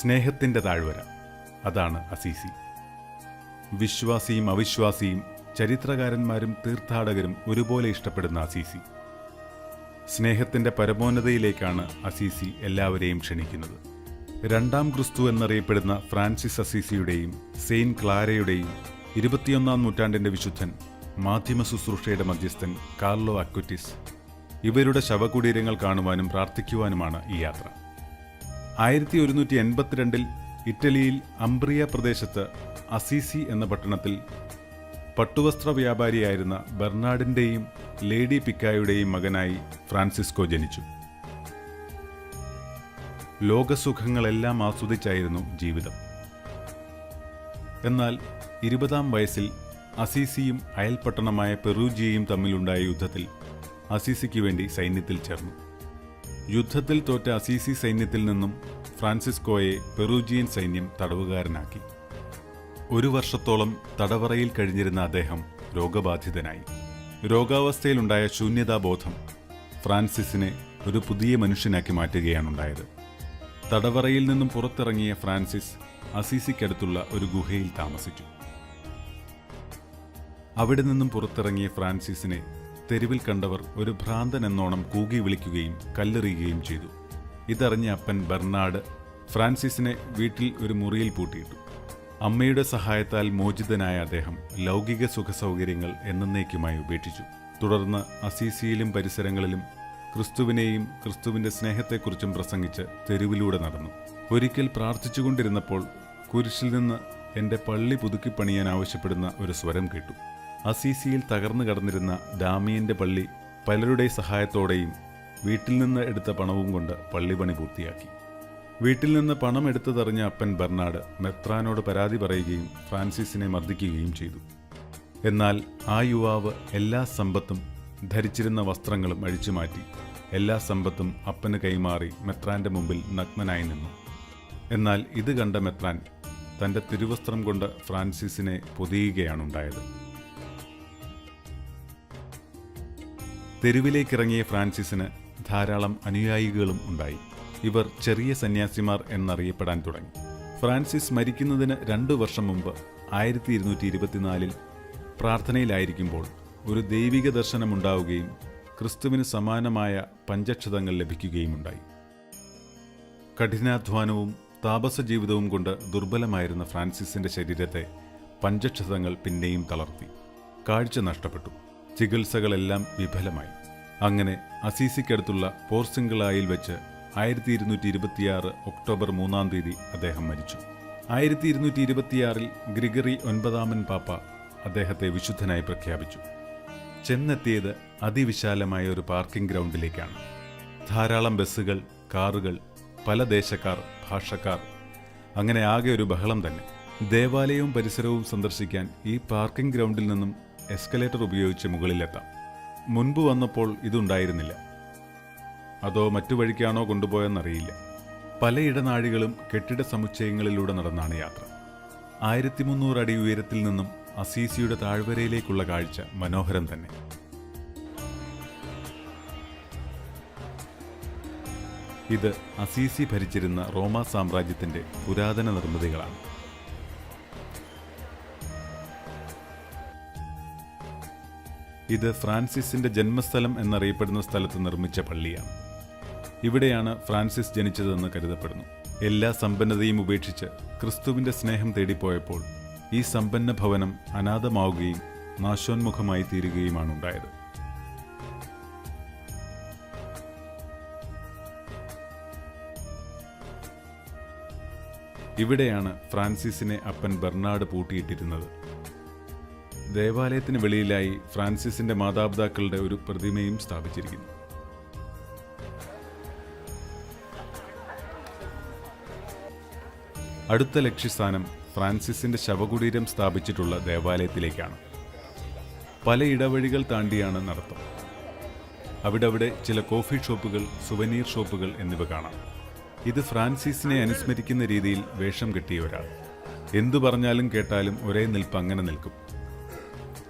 സ്നേഹത്തിന്റെ താഴ്വര. അതാണ് അസീസി. വിശ്വാസിയും അവിശ്വാസിയും ചരിത്രകാരന്മാരും തീർത്ഥാടകരും ഒരുപോലെ ഇഷ്ടപ്പെടുന്ന അസീസി. സ്നേഹത്തിന്റെ പരമോന്നതയിലേക്കാണ് അസീസി എല്ലാവരെയും ക്ഷണിക്കുന്നത്. രണ്ടാം ക്രിസ്തു എന്നറിയപ്പെടുന്ന ഫ്രാൻസിസ് അസീസിയുടെയും സെയിൻ ക്ലാരയുടെയും ഇരുപത്തിയൊന്നാം നൂറ്റാണ്ടിന്റെ വിശുദ്ധൻ മാധ്യമ ശുശ്രൂഷയുടെ മധ്യസ്ഥൻ കാർലോ അക്വറ്റിസ്. ഇവരുടെ ശവകുടീരങ്ങൾ കാണുവാനും പ്രാർത്ഥിക്കുവാനുമാണ് ഈ യാത്ര. ആയിരത്തി ഒരുന്നൂറ്റി എൺപത്തിരണ്ടിൽ ഇറ്റലിയിൽ അംബ്രിയ പ്രദേശത്ത് അസീസി എന്ന പട്ടണത്തിൽ പട്ടുവസ്ത്ര വ്യാപാരിയായിരുന്ന ബെർണാഡിന്റെയും ലേഡി പിക്കായുടെയും മകനായി ഫ്രാൻസിസ്കോ ജനിച്ചു. ലോകസുഖങ്ങളെല്ലാം ആസ്വദിച്ചായിരുന്നു ജീവിതം. എന്നാൽ ഇരുപതാം വയസ്സിൽ അസീസിയും അയൽപട്ടണമായ പെറൂജിയയും തമ്മിലുണ്ടായ യുദ്ധത്തിൽ അസീസിക്ക് വേണ്ടി സൈന്യത്തിൽ ചേർന്നു. യുദ്ധത്തിൽ തോറ്റ അസീസി സൈന്യത്തിൽ നിന്നും ഫ്രാൻസിസ്കോയെ പെറൂജിയൻ സൈന്യം തടവുകാരനാക്കി. ഒരു വർഷത്തോളം തടവറയിൽ കഴിഞ്ഞിരുന്ന അദ്ദേഹം രോഗബാധിതനായി. രോഗാവസ്ഥയിലുണ്ടായ ശൂന്യതാബോധം ഫ്രാൻസിസിനെ ഒരു പുതിയ മനുഷ്യനാക്കി മാറ്റുകയാണുണ്ടായത്. തടവറയിൽ നിന്നും പുറത്തിറങ്ങിയ ഫ്രാൻസിസ് അസീസിക്കടുത്തുള്ള ഒരു ഗുഹയിൽ താമസിച്ചു. അവിടെ നിന്നും പുറത്തിറങ്ങിയ ഫ്രാൻസിസിനെ തെരുവിൽ കണ്ടവർ ഒരു ഭ്രാന്തൻ എന്നോണം കൂകി വിളിക്കുകയും കല്ലെറിയുകയും ചെയ്തു. ഇതറിഞ്ഞ അപ്പൻ ബെർണാഡ് ഫ്രാൻസിസിനെ വീട്ടിൽ ഒരു മുറിയിൽ പൂട്ടിയിട്ടു. അമ്മയുടെ സഹായത്താൽ മോചിതനായ അദ്ദേഹം ലൗകിക സുഖസൗകര്യങ്ങൾ എന്നേക്കുമായി ഉപേക്ഷിച്ചു. തുടർന്ന് അസീസിയിലും പരിസരങ്ങളിലും ക്രിസ്തുവിനെയും ക്രിസ്തുവിന്റെ സ്നേഹത്തെക്കുറിച്ചും പ്രസംഗിച്ച് തെരുവിലൂടെ നടന്നു. ഒരിക്കൽ പ്രാർത്ഥിച്ചുകൊണ്ടിരുന്നപ്പോൾ കുരിശിൽ നിന്ന് എന്റെ പള്ളി പുതുക്കിപ്പണിയാൻ ആവശ്യപ്പെടുന്ന ഒരു സ്വരം കേട്ടു. അസീസിയിൽ തകർന്നു കടന്നിരുന്ന ഡാമിയന്റെ പള്ളി പലരുടെ സഹായത്തോടെയും വീട്ടിൽ നിന്ന് എടുത്ത പണവും കൊണ്ട് പള്ളി പണി പൂർത്തിയാക്കി. വീട്ടിൽ നിന്ന് പണം എടുത്തതറിഞ്ഞ അപ്പൻ ബെർണാഡ് മെത്രാനോട് പരാതി പറയുകയും ഫ്രാൻസിസിനെ മർദ്ദിക്കുകയും ചെയ്തു. എന്നാൽ ആ യുവാവ് എല്ലാ സമ്പത്തും ധരിച്ചിരുന്ന വസ്ത്രങ്ങളും അഴിച്ചുമാറ്റി എല്ലാ സമ്പത്തും അപ്പന് കൈമാറി മെത്രാന്റെ മുമ്പിൽ നഗ്നനായി നിന്നു. എന്നാൽ ഇത് കണ്ട മെത്രാൻ തന്റെ തിരുവസ്ത്രം കൊണ്ട് ഫ്രാൻസിസിനെ പൊതിയുകയാണുണ്ടായത്. തെരുവിലേക്കിറങ്ങിയ ഫ്രാൻസിസിന് ധാരാളം അനുയായികളും ഉണ്ടായി. ഇവർ ചെറിയ സന്യാസിമാർ എന്നറിയപ്പെടാൻ തുടങ്ങി. ഫ്രാൻസിസ് മരിക്കുന്നതിന് രണ്ടു വർഷം മുമ്പ് ആയിരത്തി ഇരുന്നൂറ്റി ഇരുപത്തിനാലിൽ പ്രാർത്ഥനയിലായിരിക്കുമ്പോൾ ഒരു ദൈവിക ദർശനമുണ്ടാവുകയും ക്രിസ്തുവിന് സമാനമായ പഞ്ചക്ഷതങ്ങൾ ലഭിക്കുകയുമുണ്ടായി. കഠിനാധ്വാനവും താപസ ജീവിതവും കൊണ്ട് ദുർബലമായിരുന്ന ഫ്രാൻസിസിന്റെ ശരീരത്തെ പഞ്ചക്ഷതങ്ങൾ പിന്നെയും തളർത്തി. കാഴ്ച നഷ്ടപ്പെട്ടു. ചികിത്സകളെല്ലാം വിഫലമായി. അങ്ങനെ അസീസിക്കടുത്തുള്ള പോർസിംഗിളായിൽ വെച്ച് ആയിരത്തി ഇരുന്നൂറ്റി ഇരുപത്തിയാറ് ഒക്ടോബർ മൂന്നാം തീയതി അദ്ദേഹം മരിച്ചു. ആയിരത്തി ഇരുന്നൂറ്റി ഇരുപത്തിയാറിൽ ഗ്രിഗറി ഒൻപതാമൻ പാപ്പ അദ്ദേഹത്തെ വിശുദ്ധനായി പ്രഖ്യാപിച്ചു. ചെന്നെത്തിയത് അതിവിശാലമായ ഒരു പാർക്കിംഗ് ഗ്രൗണ്ടിലേക്കാണ്. ധാരാളം ബസ്സുകൾ കാറുകൾ പല ദേശക്കാർ ഭാഷക്കാർ. അങ്ങനെ ആകെ ഒരു ബഹളം തന്നെ. ദേവാലയവും പരിസരവും സന്ദർശിക്കാൻ ഈ പാർക്കിംഗ് ഗ്രൗണ്ടിൽ നിന്നും എസ്കലേറ്റർ ഉപയോഗിച്ച് മുകളിലെത്താം. മുൻപ് വന്നപ്പോൾ ഇതുണ്ടായിരുന്നില്ല. അതോ മറ്റു വഴിക്കാണോ കൊണ്ടുപോയെന്നറിയില്ല. പല ഇടനാഴികളും കെട്ടിട സമുച്ചയങ്ങളിലൂടെ നടന്നാണ് യാത്ര. ആയിരത്തി മുന്നൂറ് അടി ഉയരത്തിൽ നിന്നും അസീസിയുടെ താഴ്വരയിലേക്കുള്ള കാഴ്ച മനോഹരം തന്നെ. ഇത് അസീസി ഭരിച്ചിരുന്ന റോമാ സാമ്രാജ്യത്തിന്റെ പുരാതന നിർമ്മിതികളാണ്. ഇത് ഫ്രാൻസിസിന്റെ ജന്മസ്ഥലം എന്നറിയപ്പെടുന്ന സ്ഥലത്ത് നിർമ്മിച്ച പള്ളിയാണ്. ഇവിടെയാണ് ഫ്രാൻസിസ് ജനിച്ചതെന്ന് കരുതപ്പെടുന്നു. എല്ലാ സമ്പന്നതയും ഉപേക്ഷിച്ച് ക്രിസ്തുവിന്റെ സ്നേഹം തേടിപ്പോയപ്പോൾ ഈ സമ്പന്ന ഭവനം അനാഥമാവുകയും നാശോന്മുഖമായി തീരുകയുമാണ് ഉണ്ടായത് ഇവിടെയാണ് ഫ്രാൻസിസിനെ അപ്പൻ ബെർണാഡ് പൂട്ടിയിട്ടിരുന്നത്. ദേവാലയത്തിന് വെളിയിലായി ഫ്രാൻസിസിന്റെ മാതാപിതാക്കളുടെ ഒരു പ്രതിമയും സ്ഥാപിച്ചിരിക്കുന്നു. അടുത്ത ലക്ഷ്യസ്ഥാനം ഫ്രാൻസിസിന്റെ ശവകുടീരം സ്ഥാപിച്ചിട്ടുള്ള ദേവാലയത്തിലേക്കാണ്. പല ഇടവഴികൾ താണ്ടിയാണ് നടത്തം. അവിടവിടെ ചില കോഫി ഷോപ്പുകൾ സുവനീർ ഷോപ്പുകൾ എന്നിവ കാണാം. ഇത് ഫ്രാൻസിസിനെ അനുസ്മരിക്കുന്ന രീതിയിൽ വേഷം കെട്ടിയ ഒരാൾ. എന്തു പറഞ്ഞാലും കേട്ടാലും ഒരേ നിൽപ്പ് അങ്ങനെ നിൽക്കും.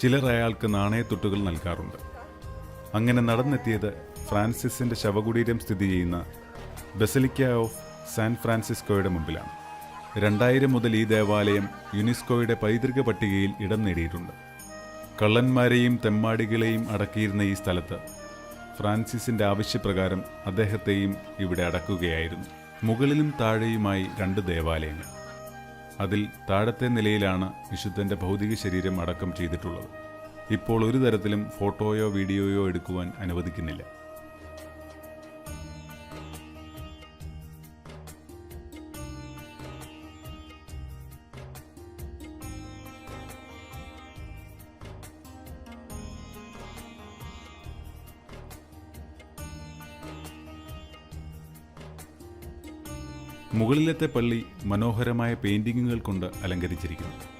ചിലർ അയാൾക്ക് നാണയത്തൊട്ടുകൾ നൽകാറുണ്ട്. അങ്ങനെ നടന്നെത്തിയത് ഫ്രാൻസിസിന്റെ ശവകുടീരം സ്ഥിതി ചെയ്യുന്ന ബസലിക്ക ഓഫ് സാൻ ഫ്രാൻസിസ്കോയുടെ മുമ്പിലാണ്. രണ്ടായിരം മുതൽ ഈ ദേവാലയം യുനെസ്കോയുടെ പൈതൃക പട്ടികയിൽ ഇടം നേടിയിട്ടുണ്ട്. കള്ളന്മാരെയും തെമ്മാടികളെയും അടക്കിയിരുന്ന ഈ സ്ഥലത്ത് ഫ്രാൻസിസിന്റെ ആവശ്യപ്രകാരം അദ്ദേഹത്തെയും ഇവിടെ അടക്കുകയായിരുന്നു. മുകളിലും താഴെയുമായി രണ്ട് ദേവാലയങ്ങൾ. അതിൽ താഴത്തെ നിലയിലാണ് വിശുദ്ധന്റെ ഭൗതിക ശരീരം അടക്കം ചെയ്തിട്ടുള്ളത്. ഇപ്പോൾ ഒരു തരത്തിലും ഫോട്ടോയോ വീഡിയോയോ എടുക്കുവാൻ അനുവദിക്കുന്നില്ല. മുകളിലത്തെ പള്ളി മനോഹരമായ പെയിന്റിങ്ങുകൾ കൊണ്ട് അലങ്കരിച്ചിരിക്കുന്നു.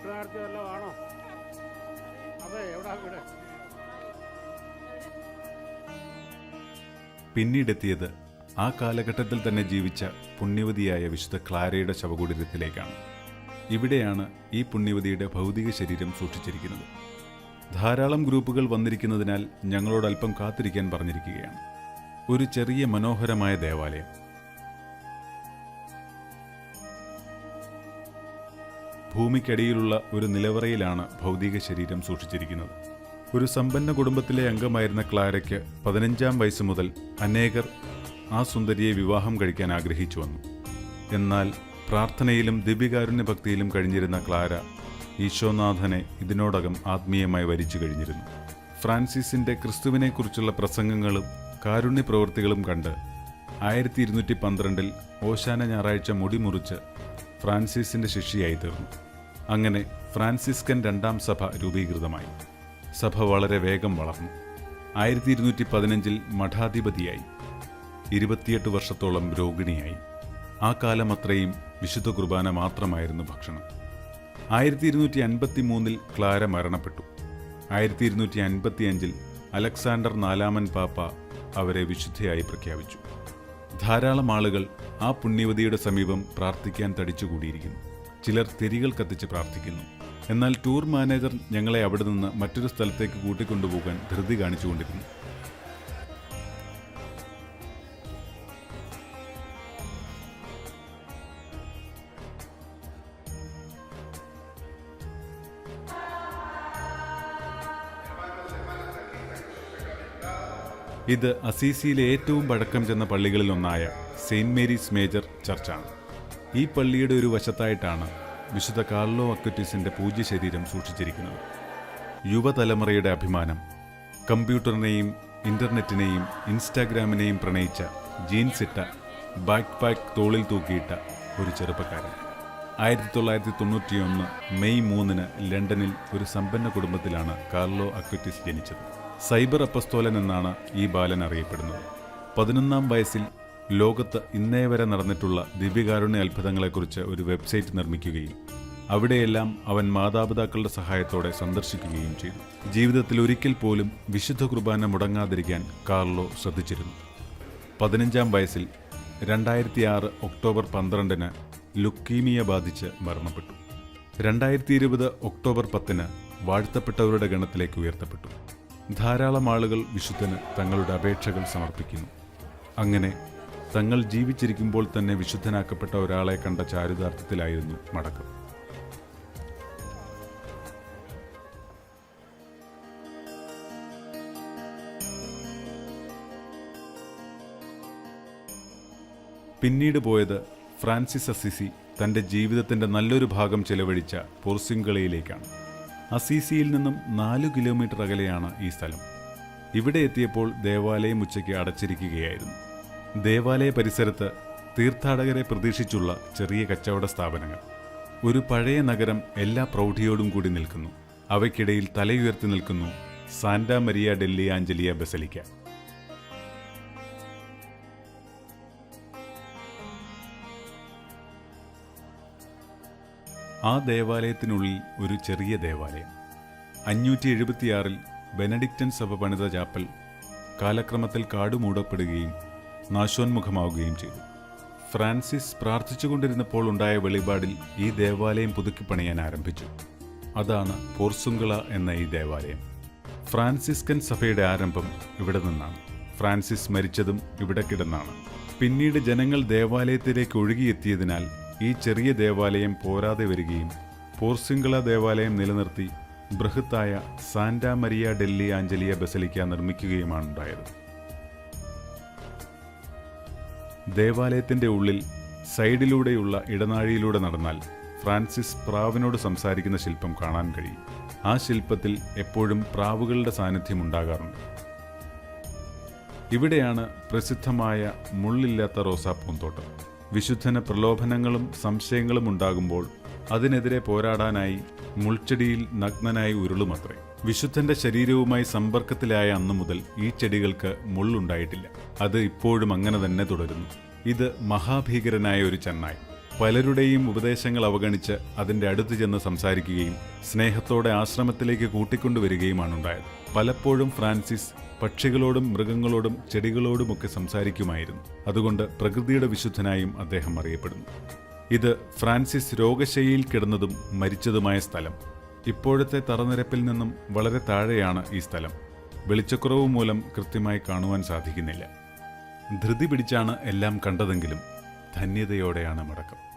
നാട്ടുകാർക്ക് വല്ലതും ആണോ? അതെ എവിടാ വീട്? പിന്നീടെത്തിയത് ആ കാലഘട്ടത്തിൽ തന്നെ ജീവിച്ച പുണ്യവതിയായ വിശുദ്ധ ക്ലാരയുടെ ശവകുടീരത്തിലേക്കാണ്. ഇവിടെയാണ് ഈ പുണ്യവതിയുടെ ഭൗതിക ശരീരം സൂക്ഷിച്ചിരിക്കുന്നത്. ധാരാളം ഗ്രൂപ്പുകൾ വന്നിരിക്കുന്നതിനാൽ ഞങ്ങളോട് അല്പം കാത്തിരിക്കാൻ പറഞ്ഞിരിക്കുകയാണ്. ഒരു ചെറിയ മനോഹരമായ ദേവാലയം. ഭൂമിക്കടിയിലുള്ള ഒരു നിലവറയിലാണ് ഭൗതിക ശരീരം സൂക്ഷിച്ചിരിക്കുന്നത്. ഒരു സമ്പന്ന കുടുംബത്തിലെ അംഗമായിരുന്ന ക്ലാരയ്ക്ക് പതിനഞ്ചാം വയസ്സ് മുതൽ അനേകർ ആ സുന്ദരിയെ വിവാഹം കഴിക്കാൻ ആഗ്രഹിച്ചു വന്നു. എന്നാൽ പ്രാർത്ഥനയിലും ദിവ്യകാരുണ്യ ഭക്തിയിലും കഴിഞ്ഞിരുന്ന ക്ലാര ഈശോനാഥനെ ഇതിനോടകം ആത്മീയമായി വരിച്ചു കഴിഞ്ഞിരുന്നു. ഫ്രാൻസിസിന്റെ ക്രിസ്തുവിനെക്കുറിച്ചുള്ള പ്രസംഗങ്ങളും കാരുണ്യ പ്രവൃത്തികളും കണ്ട് ആയിരത്തി ഇരുന്നൂറ്റി പന്ത്രണ്ടിൽ ഓശാന ഞായറാഴ്ച മുടി മുറിച്ച് ഫ്രാൻസിസിന്റെ ശിഷ്യയായി തീർന്നു. അങ്ങനെ ഫ്രാൻസിസ്കൻ രണ്ടാം സഭ രൂപീകൃതമായി. സഭ വളരെ വേഗം വളർന്നു. ആയിരത്തി ഇരുന്നൂറ്റി പതിനഞ്ചിൽ മഠാധിപതിയായി. ഇരുപത്തിയെട്ട് വർഷത്തോളം രോഗിണിയായി. ആ കാലം അത്രയും വിശുദ്ധ കുർബാന മാത്രമായിരുന്നു ഭക്ഷണം. ആയിരത്തി ഇരുന്നൂറ്റി അൻപത്തി മൂന്നിൽ ക്ലാര മരണപ്പെട്ടു. ആയിരത്തി ഇരുന്നൂറ്റി അൻപത്തി അഞ്ചിൽ അലക്സാണ്ടർ നാലാമൻ പാപ്പ അവരെ വിശുദ്ധയായി പ്രഖ്യാപിച്ചു. ധാരാളം ആളുകൾ ആ പുണ്യവതിയുടെ സമീപം പ്രാർത്ഥിക്കാൻ തടിച്ചുകൂടിയിരിക്കുന്നു. ചിലർ തിരികൾ കത്തിച്ച് പ്രാർത്ഥിക്കുന്നു. എന്നാൽ ടൂർ മാനേജർ ഞങ്ങളെ അവിടെ നിന്ന് മറ്റൊരു സ്ഥലത്തേക്ക് കൂട്ടിക്കൊണ്ടുപോകാൻ ധൃതി കാണിച്ചുകൊണ്ടിരുന്നു. ഇത് അസീസിയിലെ ഏറ്റവും പഴക്കം ചെന്ന പള്ളികളിലൊന്നായ സെയിന്റ് മേരീസ് മേജർ ചർച്ചാണ്. ഈ പള്ളിയുടെ ഒരു വശത്തായിട്ടാണ് വിശുദ്ധ കാർലോ അക്വറ്റീസിന്റെ പൂജ്യ ശരീരം സൂക്ഷിച്ചിരിക്കുന്നത്. യുവതലമുറയുടെ അഭിമാനം കമ്പ്യൂട്ടറിനെയും ഇന്റർനെറ്റിനെയും ഇൻസ്റ്റാഗ്രാമിനെയും പ്രണയിച്ച ജീൻസ് ഇട്ട ബാക്ക് പാക്ക് തോളിൽ തൂക്കിയിട്ട ഒരു ചെറുപ്പക്കാരൻ. ആയിരത്തി തൊള്ളായിരത്തി തൊണ്ണൂറ്റിയൊന്ന് മെയ് മൂന്നിന് ലണ്ടനിൽ ഒരു സമ്പന്ന കുടുംബത്തിലാണ് കാർലോ അക്വറ്റിസ് ജനിച്ചത്. സൈബർ അപ്പസ്തോലൻ എന്നാണ് ഈ ബാലൻ അറിയപ്പെടുന്നത്. പതിനൊന്നാം വയസ്സിൽ ലോകത്ത് ഇന്നേ വരെ നടന്നിട്ടുള്ള ദിവ്യകാരുണ്യ അത്ഭുതങ്ങളെക്കുറിച്ച് ഒരു വെബ്സൈറ്റ് നിർമ്മിക്കുകയും അവിടെയെല്ലാം അവൻ മാതാപിതാക്കളുടെ സഹായത്തോടെ സന്ദർശിക്കുകയും ചെയ്തു. ജീവിതത്തിൽ ഒരിക്കൽ പോലും വിശുദ്ധ കുർബാന മുടങ്ങാതിരിക്കാൻ കാർലോ ശ്രദ്ധിച്ചിരുന്നു. പതിനഞ്ചാം വയസ്സിൽ രണ്ടായിരത്തി ആറ് ഒക്ടോബർ പന്ത്രണ്ടിന് ലുക്കീമിയ ബാധിച്ച് മരണപ്പെട്ടു. രണ്ടായിരത്തി ഇരുപത് ഒക്ടോബർ പത്തിന് വാഴ്ത്തപ്പെട്ടവരുടെ ഗണത്തിലേക്ക് ഉയർത്തപ്പെട്ടു. ധാരാളം ആളുകൾ വിശുദ്ധന് തങ്ങളുടെ അപേക്ഷകൾ സമർപ്പിക്കുന്നു. അങ്ങനെ തങ്ങൾ ജീവിച്ചിരിക്കുമ്പോൾ തന്നെ വിശുദ്ധനാക്കപ്പെട്ട ഒരാളെ കണ്ട ചാരിതാർത്ഥ്യത്തിലായിരുന്നു മടക്കം. പിന്നീട് പോയത് ഫ്രാൻസിസ് അസിസി തന്റെ ജീവിതത്തിന്റെ നല്ലൊരു ഭാഗം ചെലവഴിച്ച പോർസിംഗളയിലേക്കാണ്. അസീസിയിൽ നിന്നും നാലു കിലോമീറ്റർ അകലെയാണ് ഈ സ്ഥലം. ഇവിടെ എത്തിയപ്പോൾ ദേവാലയം ഉച്ചയ്ക്ക് അടച്ചിരിക്കുകയായിരുന്നു. ദേവാലയ പരിസരത്ത് തീർത്ഥാടകരെ പ്രതീക്ഷിച്ചുള്ള ചെറിയ കച്ചവട സ്ഥാപനങ്ങൾ. ഒരു പഴയ നഗരം എല്ലാ പ്രൗഢിയോടും കൂടി നിൽക്കുന്നു. അവയ്ക്കിടയിൽ തലയുയർത്തി നിൽക്കുന്നു Santa Maria degli Angeli basilica. ആ ദേവാലയത്തിനുള്ളിൽ ഒരു ചെറിയ ദേവാലയം. അഞ്ഞൂറ്റി എഴുപത്തിയാറിൽ ബെനഡിക്റ്റൻ സഭ പണിത ചാപ്പൽ കാലക്രമത്തിൽ കാടുമൂടപ്പെടുകയും നാശോന്മുഖമാവുകയും ചെയ്തു. ഫ്രാൻസിസ് പ്രാർത്ഥിച്ചുകൊണ്ടിരുന്നപ്പോൾ ഉണ്ടായ വെളിപാടിൽ ഈ ദേവാലയം പുതുക്കി പണിയാൻ ആരംഭിച്ചു. അതാണ് പോർസുങ്കള എന്ന ഈ ദേവാലയം. ഫ്രാൻസിസ്കൻ സഭയുടെ ആരംഭം ഇവിടെ നിന്നാണ്. ഫ്രാൻസിസ് മരിച്ചതും ഇവിടെ കിടന്നാണ്. പിന്നീട് ജനങ്ങൾ ദേവാലയത്തിലേക്ക് ഒഴുകിയെത്തിയതിനാൽ ഈ ചെറിയ ദേവാലയം പോരാതെ വരികയും പോർസിംഗള ദേവാലയം നിലനിർത്തി ബൃഹത്തായ Santa Maria degli Angeli basilica നിർമ്മിക്കുകയുമാണ് ഉണ്ടായത് ദേവാലയത്തിന്റെ ഉള്ളിൽ സൈഡിലൂടെയുള്ള ഇടനാഴിയിലൂടെ നടന്നാൽ ഫ്രാൻസിസ് പ്രാവിനോട് സംസാരിക്കുന്ന ശില്പം കാണാൻ കഴിയും. ആ ശില്പത്തിൽ എപ്പോഴും പ്രാവുകളുടെ സാന്നിധ്യം ഉണ്ടാകാറുണ്ട്. ഇവിടെയാണ് പ്രസിദ്ധമായ മുള്ളില്ലാത്ത റോസാ പൂന്തോട്ടം. വിശുദ്ധന് പ്രലോഭനങ്ങളും സംശയങ്ങളും ഉണ്ടാകുമ്പോൾ അതിനെതിരെ പോരാടാനായി മുൾച്ചെടിയിൽ നഗ്നനായി ഉരുളുമത്രേ. വിശുദ്ധന്റെ ശരീരവുമായി സമ്പർക്കത്തിലായ അന്നു മുതൽ ഈ ചെടികൾക്ക് മുള്ളുണ്ടായിട്ടില്ല. അത് ഇപ്പോഴും അങ്ങനെ തന്നെ തുടരുന്നു. ഇത് മഹാഭീകരനായ ഒരു ചെന്നായ് പലരുടെയും ഉപദേശങ്ങൾ അവഗണിച്ച് അതിന്റെ അടുത്ത് ചെന്ന് സംസാരിക്കുകയും സ്നേഹത്തോടെ ആശ്രമത്തിലേക്ക് കൂട്ടിക്കൊണ്ടുവരികയുമാണ് ഉണ്ടായത്. പലപ്പോഴും ഫ്രാൻസിസ് പക്ഷികളോടും മൃഗങ്ങളോടും ചെടികളോടുമൊക്കെ സംസാരിക്കുമായിരുന്നു. അതുകൊണ്ട് പ്രകൃതിയുടെ വിശുദ്ധനായും അദ്ദേഹം അറിയപ്പെടുന്നു. ഇത് ഫ്രാൻസിസ് രോഗശൈലിയിൽ കിടന്നതും മരിച്ചതുമായ സ്ഥലം. ഇപ്പോഴത്തെ തറനിരപ്പിൽ നിന്നും വളരെ താഴെയാണ് ഈ സ്ഥലം. വെളിച്ചക്കുറവ് മൂലം കൃത്യമായി കാണുവാൻ സാധിക്കുന്നില്ല. ധൃതി പിടിച്ചാണ് എല്ലാം കണ്ടതെങ്കിലും ധന്യതയോടെയാണ് മടക്കം.